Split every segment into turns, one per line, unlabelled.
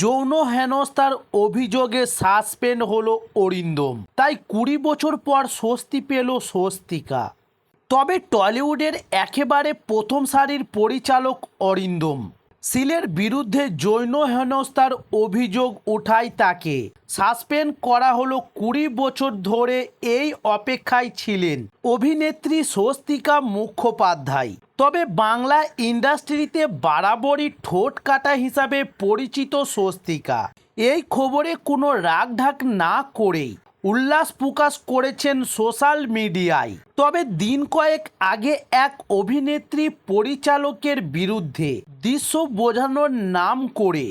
যৌন হেনস্থার অভিযোগে সাসপেন্ড হলো অরিন্দম। তাই কুড়ি বছর পর স্বস্তি পেল স্বস্তিকা। তবে টলিউডের একেবারে প্রথম সারির পরিচালক অরিন্দম। সিলের বিরুদ্ধে জৈন হেনস্থার অভিযোগ উঠায় তাকে। সাসপেন্ড করা হলো কুড়ি বছর ধরে এই অপেক্ষায় ছিলেন অভিনেত্রী স্বস্তিকা মুখোপাধ্যায়। তবে বাংলা ইন্ডাস্ট্রিতে বাড়াবাড়ি ঠোঁট কাটা হিসাবে পরিচিত স্বস্তিকা। এই খবরে কোনো রাগঢাক না করেই উল্লাস প্রকাশ করেছেন সোশ্যাল মিডিয়ায়। তবে দিন কয়েক আগে এক অভিনেত্রী পরিচালকের বিরুদ্ধে দৃশ্য বোঝানোর নাম করে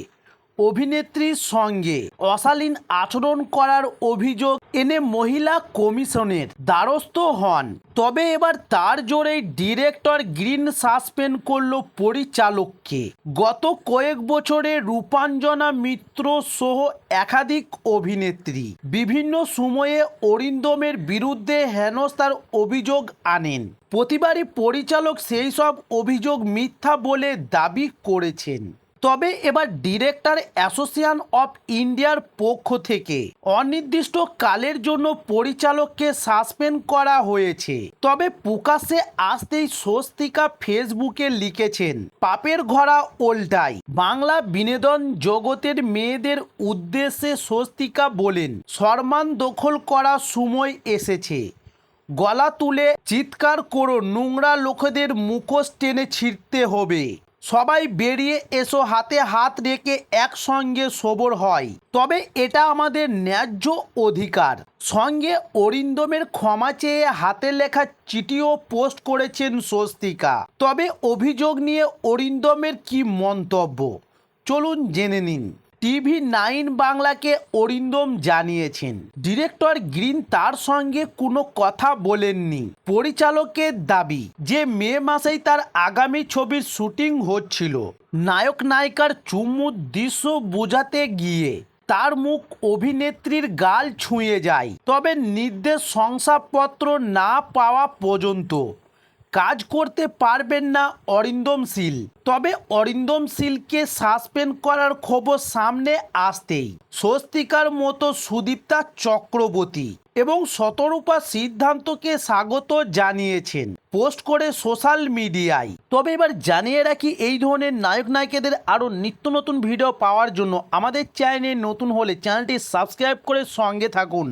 অভিনেত্রীর সঙ্গে অশালীন আচরণ করার অভিযোগ এনে মহিলা কমিশনের দ্বারস্থ হন। তবে এবার তার জোরেই ডিরেক্টর গ্রিন সাসপেন্ড করল পরিচালককে। গত কয়েক বছরে রূপাঞ্জনা মিত্র সহ একাধিক অভিনেত্রী বিভিন্ন সময়ে অরিন্দমের বিরুদ্ধে হেনস্থার অভিযোগ আনেন। প্রতিবারই পরিচালক সেই সব অভিযোগ মিথ্যা বলে দাবি করেছেন। তবে এবার ডিরেক্টর অ্যাসোসিয়েশন অফ ইন্ডিয়ার পক্ষ থেকে অনির্দিষ্ট কালের জন্য পরিচালককে সাসপেন্ড করা হয়েছে। তবে প্রকাশ্যে আসতেই স্বস্তিকা ফেসবুকে লিখেছেন, পাপের ঘরা ওল্টাই। বাংলা বিনোদন জগতের মেয়েদের উদ্দেশ্যে স্বস্তিকা বলেন সম্মান দখল করার সময় এসেছে। গলা তুলে চিৎকার করো, নোংরা লোকেদের মুখোশ টেনে ছিঁড়তে হবে। সবাই বেরিয়ে এসো হাতে হাত রেখে একসঙ্গে সবর হয়। তবে এটা আমাদের ন্যায্য অধিকার। সঙ্গে অরিন্দমের ক্ষমা চেয়ে হাতে লেখা চিঠিও পোস্ট করেছেন স্বস্তিকা। তবে অভিযোগ নিয়ে অরিন্দমের কি মন্তব্য? চলুন জেনে নিন। টিভি নাইন বাংলাকে অরিন্দম জানিয়েছেন। ডিরেক্টর গ্রিন তার সঙ্গে কোনো কথা বলেননি। পরিচালকের দাবি, যে মে মাসেই তার আগামী ছবির শুটিং হচ্ছিল। নায়ক নায়িকার চুমুর দৃশ্য বোঝাতে গিয়ে তার মুখ অভিনেত্রীর গাল ছুঁয়ে যায়। তবে নির্দেশ শংসাপত্র না পাওয়া পর্যন্ত কাজ করতে পারবেন না অরিন্দম শীল। তবে অরিন্দম শীলকে সাসপেন্ড করার খবর সামনে আসতেই স্বস্তিকার মতো সুদীপ্তা চক্রবর্তী এবং শতরূপা সিদ্ধান্তকে স্বাগত জানিয়েছেন পোস্ট করে সোশ্যাল মিডিয়ায়। তবে এবার জানিয়ে রাখি এই ধরনের নায়ক নায়িকাদের আরও নিত্য নতুন ভিডিও পাওয়ার জন্য আমাদের চ্যানেলে নতুন হলে চ্যানেলটি সাবস্ক্রাইব করে সঙ্গে থাকুন।